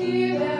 Give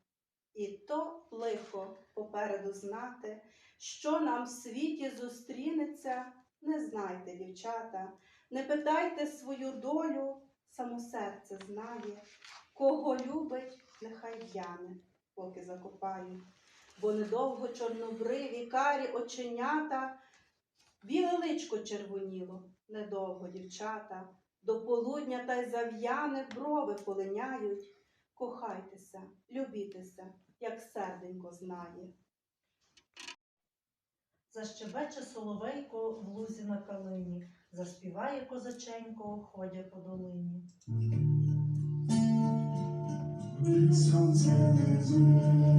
І то лихо попереду знати, що нам в світі зустрінеться, не знайте, дівчата, не питайте свою долю, само серце знає, кого любить, нехай в'яне, поки закопають, бо недовго чорнобриві карі оченята, біле личко червоніло, недовго дівчата, до полудня та й зав'яне брови полиняють. Кохайтеся, любітеся, як серденько знає. Защебече соловейко в лузі на калині, заспіває козаченько, ходя по долині. Сонце не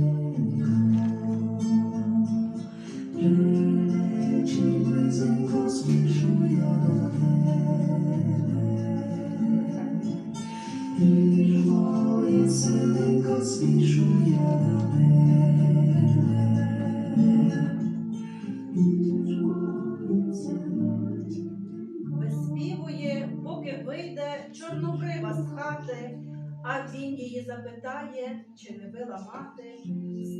а він її запитає, чи не била мати.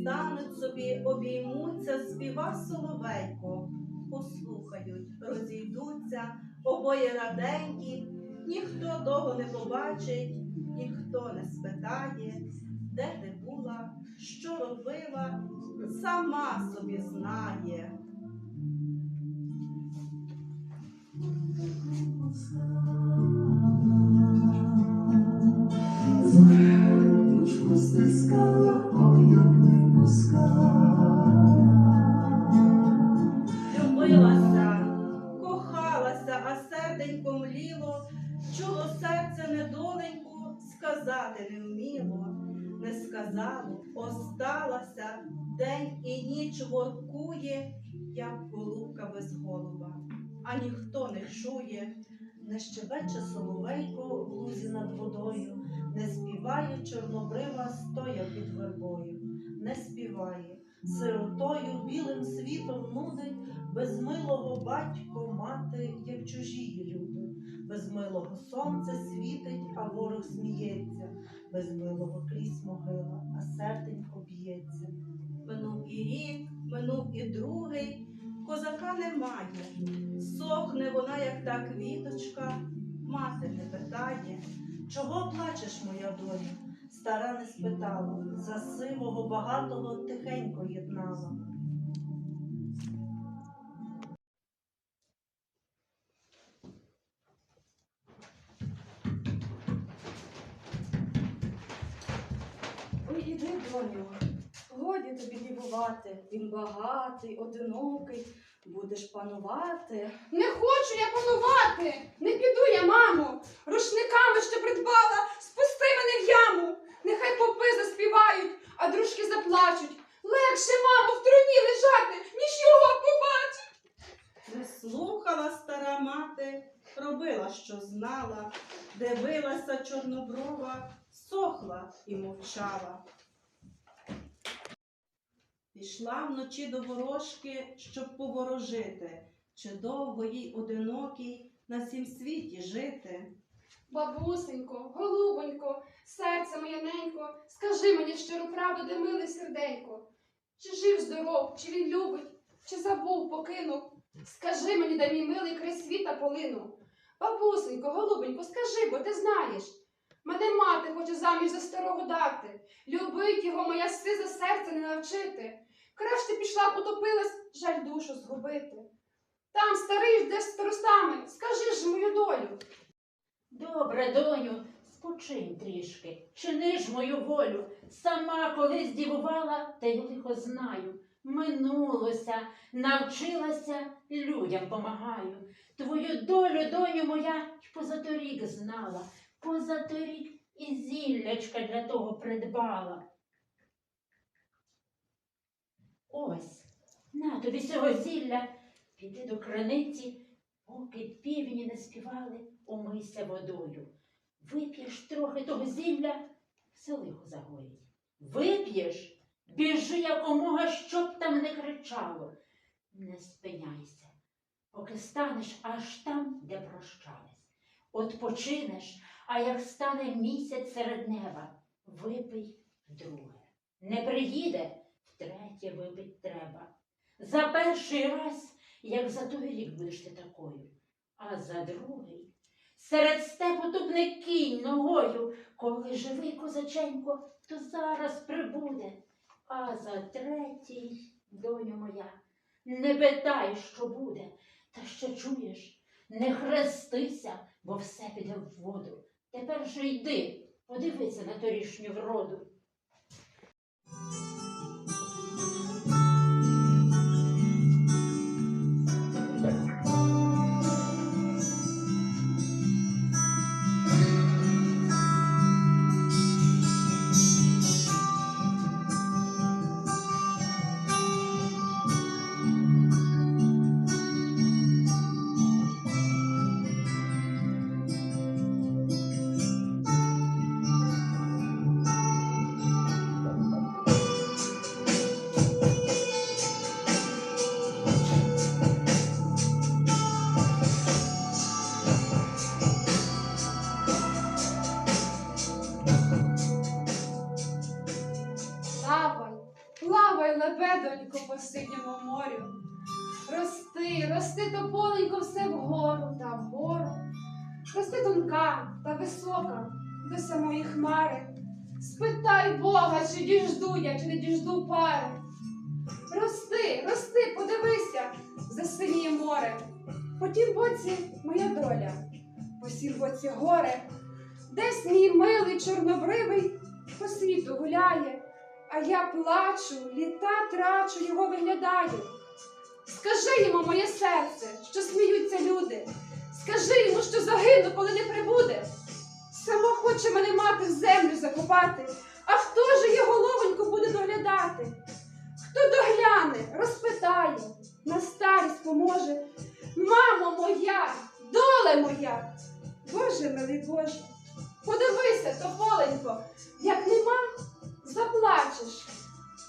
Стануть собі, обіймуться, співа соловейко, послухають, розійдуться, обоє раденькі, ніхто того не побачить, ніхто не спитає, де ти була, що робила, сама собі знає. Осталася, день і ніч воркує, як голубка без голуба, а ніхто не чує. Не щебече соловейко в лузі над водою, не співає чорнобрива, стоя під вербою, не співає, сиротою білим світом нудить, без милого батько, мати, як чужі люди, без милого сонце світить, а ворог сміється, без милого крізь могила, а серденько б'ється. Минув і рік, минув і другий, козака немає. Сохне вона, як та квіточка, мати не питає. Чого плачеш, моя доня? Стара не спитала, за сивого багатого тихенько єднала. Годі тобі дівувати, він багатий, одинокий, будеш панувати. Не хочу я панувати, не піду я, мамо. Рушниками, що придбала, спусти мене в яму. Нехай попи заспівають, а дружки заплачуть. Легше, мамо, в труні лежати, ніж його побачить. Не слухала стара мати, робила, що знала, дивилася чорноброва, сохла і мовчала. Пішла вночі до ворожки, щоб поворожити, чи довго їй одинокій на сім світі жити. Бабусенько, голубонько, серце моє ненько, скажи мені щиру правду, де миле серденько. Чи жив здоров, чи він любить, чи забув, покинув? Скажи мені, де мій милий край світа полинув. Бабусенько, голубенько, скажи, бо ти знаєш. Мене мати хоче заміж за старого дати. Любить його моя сиза серце не навчити. Краще пішла б утопилась, жаль душу згубити. Там старий жде з старостами, скажи ж мою долю. Добре, доню, спочинь трішки, чини ж мою волю. Сама колись дівувала, та й лихо знаю. Минулося, навчилася, людям помагаю. Твою долю, доню моя, й позаторік знала, позаторік і зіллячка для того придбала. Ось, На тобі сього зілля, піди до криниці, поки півні не співали, умийся водою. Вип'єш трохи того зілля, все лихо загоїть. Вип'єш, біжи якомога, щоб там не кричало. Не спиняйся, поки станеш аж там, де прощались. От починеш, а як стане місяць серед неба, випий вдруге. Не приїде, втретє випить треба. За перший раз, як за той рік будеш ти такою, а за другий серед степу тупне кінь ногою, коли живий козаченько, то зараз прибуде. А за третій, доню моя, не питай, що буде, та що чуєш, не хрестися, бо все піде в воду. Тепер же йди, подивися на торішню вроду. Лебедонько, по синьому морю. Рости, рости тополенько все вгору та вгору. Рости тонка та висока до самої хмари. Спитай Бога, чи діжду я, чи не діжду пари. Рости, рости, подивися, за синіє море. По тім боці моя доля, по сім боці горе. Десь мій милий чорнобривий по світу гуляє. А я плачу, літа трачу, його виглядаю. Скажи йому, моє серце, що сміються люди. Скажи йому, що загину, коли не прибуде. Само хоче мене мати в землю закопати. А хто ж її головоньку буде доглядати? Хто догляне, розпитає, на старість поможе. Мамо моя, доле моя. Боже милий Боже, подивися, тополенько, як нема заплачеш.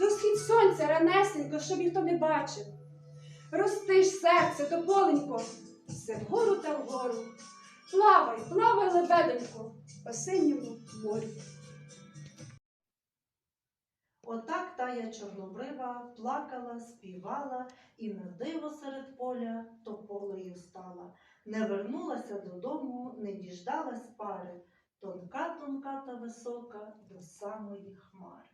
До схід сонця ранесенько, щоб ніхто не бачив. Рости ж серце, тополенько, все вгору та вгору. Плавай, плавай, лебедонько, по синьому морю. Отак тая чорнобрива плакала, співала і на диво серед поля тополею стала. Не вернулася додому, не діждалась пари, тонка, тонка та висока до самої хмари.